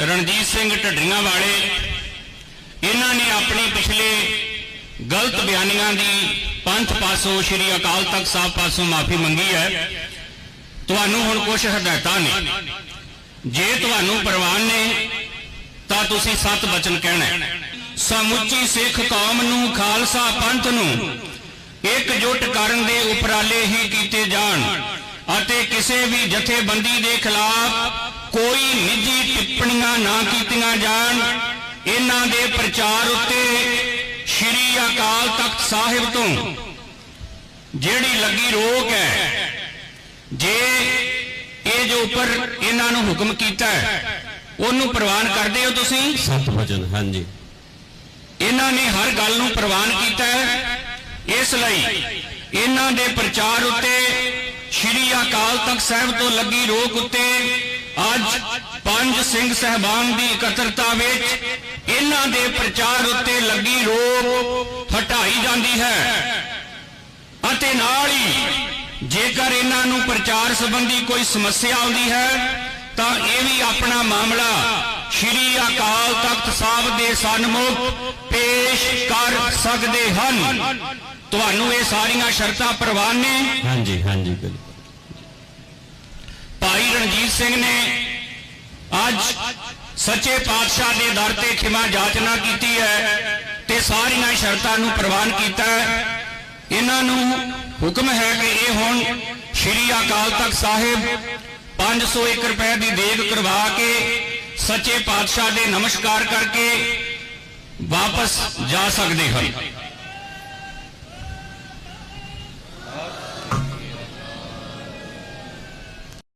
ਰਣਜੀਤ ਸਿੰਘ ਢੱਡਰੀਆਂ ਵਾਲੇ, ਇਹਨਾਂ ਨੇ ਆਪਣੀ ਪਿਛਲੇ ਗਲਤ ਬਿਆਨੀਆਂ ਦੀ ਪੰਥ ਪਾਸੋਂ, ਸ੍ਰੀ ਅਕਾਲ ਤਖਤ ਸਾਹਿਬ ਪਾਸੋਂ ਮਾਫੀ ਮੰਗੀ ਹੈ। ਤੁਹਾਨੂੰ ਹੁਣ ਕੁਝ ਹਦਾਇਤਾਂ ਨੇ। ਜੇ ਤੁਹਾਨੂੰ ਪ੍ਰਵਾਨ ਨੇ, ਤਾਂ ਤੁਸੀਂ ਸਤ ਬਚਨ ਕਹਿਣਾ ਸਮੁੱਚੀ ਸਿੱਖ ਕੌਮ ਨੂੰ, ਖਾਲਸਾ ਪੰਥ ਨੂੰ ਇਕਜੁੱਟ ਕਰਨ ਦੇ ਉਪਰਾਲੇ ਹੀ ਕੀਤੇ ਜਾਣ ਅਤੇ ਕਿਸੇ ਵੀ ਜਥੇਬੰਦੀ ਦੇ ਖਿਲਾਫ ਟਿੱਪਣੀਆਂ ਨਾ ਕੀਤੀਆਂ ਜਾਣ ਇਹਨਾਂ ਦੇ ਪ੍ਰਚਾਰ ਉੱਤੇ ਸ੍ਰੀ ਅਕਾਲ ਤਖਤ ਸਾਹਿਬ ਤੋਂ ਜਿਹੜੀ ਲੱਗੀ ਰੋਕ ਹੈ ਜੇ ਇਹ ਜੋ ਉੱਪਰ ਇਹਨਾਂ ਨੂੰ ਹੁਕਮ ਕੀਤਾ ਹੈ ਉਹਨੂੰ ਪ੍ਰਵਾਨ ਕਰਦੇ ਹੋ ਤੁਸੀਂ? ਸਤ ਵਚਨ ਹਾਂਜੀ। ਇਹਨਾਂ ਨੇ ਹਰ ਗੱਲ ਨੂੰ ਪ੍ਰਵਾਨ ਕੀਤਾ ਹੈ ਇਸ ਲਈ ਇਹਨਾਂ ਦੇ ਪ੍ਰਚਾਰ ਉੱਤੇ ਸ਼੍ਰੀ ਅਕਾਲ ਤਖਤ ਸਾਹਿਬ ਤੋਂ ਲੱਗੀ ਰੋਕ ਉੱਤੇ ਅੱਜ ਪੰਜ ਸਿੰਘ ਸਹਿਬਾਨ ਦੀ ਇਕੱਤਰਤਾ ਵਿੱਚ ਇਹਨਾਂ ਦੇ ਪ੍ਰਚਾਰ ਉੱਤੇ ਲੱਗੀ ਰੋਕ ਹਟਾਈ ਜਾਂਦੀ ਹੈ। ਅਤੇ ਨਾਲ ਹੀ ਜੇਕਰ ਇਹਨਾਂ ਨੂੰ ਪ੍ਰਚਾਰ ਸੰਬੰਧੀ ਕੋਈ ਸਮੱਸਿਆ ਆਉਂਦੀ ਹੈ ਤਾਂ ਇਹ ਵੀ ਆਪਣਾ ਮਾਮਲਾ ਸ਼੍ਰੀ ਅਕਾਲ ਤਖਤ ਸਾਹਿਬ ਦੇ ਸਨਮੁਖ ਪੇਸ਼ ਕਰ ਸਕਦੇ ਹਨ। ਤੁਹਾਨੂੰ ਇਹ ਸਾਰੀਆਂ ਸ਼ਰਤਾਂ ਪ੍ਰਵਾਨ ਨੇ। ਹਾਂਜੀ ਹਾਂਜੀ ਬਿਲਕੁਲ। ਭਾਈ ਰਣਜੀਤ ਸਿੰਘ ਨੇ ਅੱਜ ਸੱਚੇ ਪਾਤਸ਼ਾਹ ਦੇ ਦਰ ਤੇ ਖਿਮਾ ਜਾਚਨਾ ਕੀਤੀ ਹੈ ਤੇ ਸਾਰੀਆਂ ਸ਼ਰਤਾਂ ਨੂੰ ਪ੍ਰਵਾਨ ਕੀਤਾ ਹੈ। ਇਹਨਾਂ ਨੂੰ ਹੁਕਮ ਹੈ ਕਿ ਇਹ ਹੁਣ ਸ਼੍ਰੀ ਅਕਾਲ ਤਖਤ ਸਾਹਿਬ 501 ਰੁਪਏ ਦੀ ਦੇਗ ਕਰਵਾ ਕੇ ਸੱਚੇ ਪਾਤਸ਼ਾਹ ਦੇ ਨਮਸਕਾਰ ਕਰਕੇ ਵਾਪਸ ਜਾ ਸਕਦੇ ਹਨ।